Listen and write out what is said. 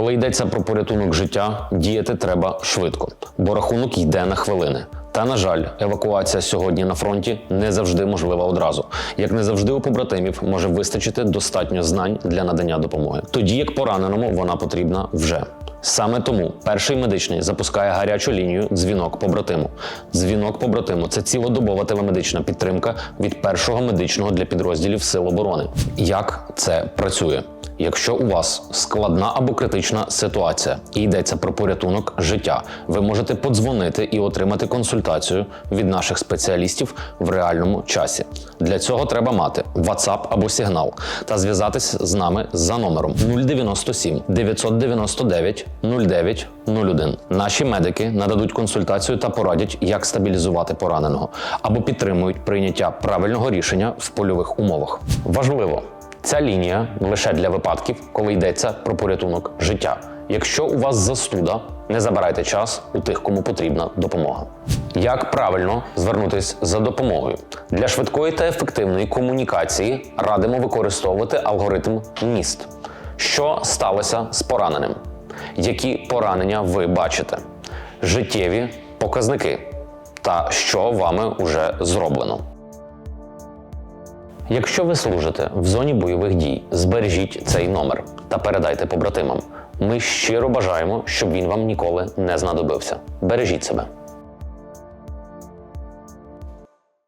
Коли йдеться про порятунок життя, діяти треба швидко, бо рахунок йде на хвилини. Та на жаль, евакуація сьогодні на фронті не завжди можлива одразу. Як не завжди у побратимів може вистачити достатньо знань для надання допомоги. Тоді як пораненому вона потрібна вже. Саме тому перший медичний запускає гарячу лінію дзвінок побратиму. Дзвінок побратиму це цілодобова телемедична підтримка від першого медичного для підрозділів Сил оборони. Як це працює? Якщо у вас складна або критична ситуація і йдеться про порятунок життя, ви можете подзвонити і отримати консультацію від наших спеціалістів в реальному часі. Для цього треба мати WhatsApp або сигнал та зв'язатись з нами за номером 097 999 09 01. Наші медики нададуть консультацію та порадять, як стабілізувати пораненого або підтримують прийняття правильного рішення в польових умовах. Важливо. Ця лінія лише для випадків, коли йдеться про порятунок життя. Якщо у вас застуда, не забирайте час у тих, кому потрібна допомога. Як правильно звернутись за допомогою для швидкої та ефективної комунікації радимо використовувати алгоритм МІСТ. Що сталося з пораненим? Які поранення ви бачите? Життєві показники та що вами вже зроблено. Якщо ви служите в зоні бойових дій, збережіть цей номер та передайте побратимам. Ми щиро бажаємо, щоб він вам ніколи не знадобився. Бережіть себе.